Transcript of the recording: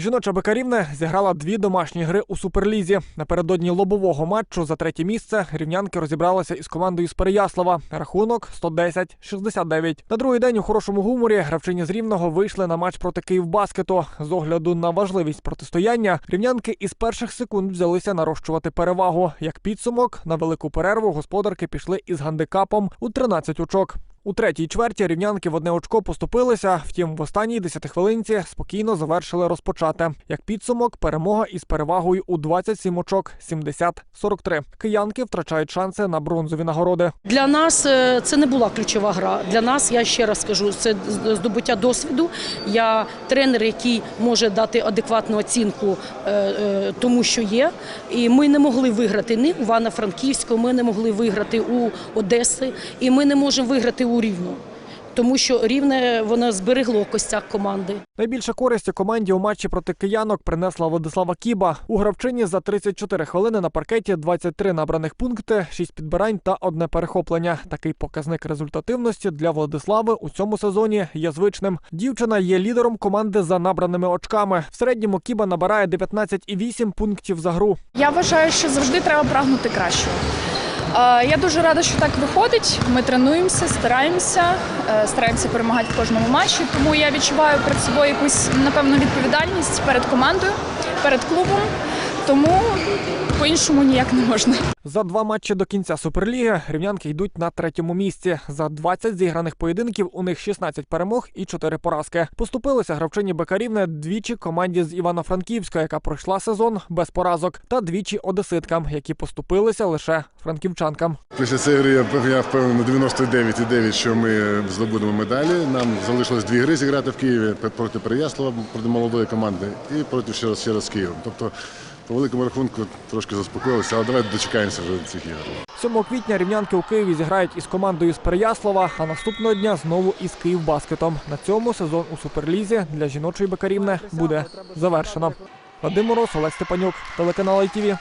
Жіноча Бекарівна зіграла дві домашні гри у суперлізі. Напередодні лобового матчу за третє місце рівнянки розібралися із командою з Переяслава. Рахунок 110-69. На другий день у хорошому гуморі гравчині з Рівного вийшли на матч проти Київбаскету. З огляду на важливість протистояння рівнянки із перших секунд взялися нарощувати перевагу. Як підсумок, на велику перерву господарки пішли із гандикапом у 13 очок. У третій чверті рівнянки в одне очко поступилися. Втім, в останній десятихвилинці спокійно завершили розпочати. Як підсумок, перемога із перевагою у 27 очок 70-43. Киянки втрачають шанси на бронзові нагороди. Для нас е, це не була ключова гра. Для нас, я ще раз скажу, це здобуття досвіду. Я тренер, який може дати адекватну оцінку е, е, тому, що є. І ми не могли виграти ні у Івано-Франківську, ми не могли виграти у Одеси, і ми не можемо виграти Рівну. Тому що рівне воно зберегло костяк команди. Найбільше користі команді у матчі проти киянок принесла Владислава Кіба. У гравчині за 34 хвилини на паркеті 23 набраних пункти, 6 підбирань та одне перехоплення. Такий показник результативності для Владислави у цьому сезоні є звичним. Дівчина є лідером команди за набраними очками. В середньому Кіба набирає 19,8 пунктів за гру. Я вважаю, що завжди треба прагнути кращого. Е, Я дуже рада, що так виходить. Ми тренуємося, стараємося, е, стараємося перемагати в кожному матчі. Тому я відчуваю перед собою якусь напевно відповідальність перед командою, перед клубом. Тому по-іншому ніяк не можна. За два матчі до кінця Суперліги рівнянки йдуть на третьому місці. За 20 зіграних поєдинків у них 16 перемог і 4 поразки. Поступилися гравчині Бекарівне двічі команді з Івано-Франківська, яка пройшла сезон без поразок, та двічі одеситкам, які поступилися лише франківчанкам. Після цієї гри я, впевнений на 99,9, що ми здобудемо медалі. Нам залишилось дві гри зіграти в Києві проти Переяслава, проти молодої команди і проти ще раз, ще раз Києва. Тобто, по великому рахунку трошки заспокоїлися, але давайте дочекаємося вже цих ігор. 7 квітня рівнянки у Києві зіграють із командою з Переяслава, а наступного дня знову із Київбаскетом. На цьому сезон у Суперлізі для жіночої Бекарівни буде завершено. Вадим Мороз, Олег Степанюк, телеканал ITV.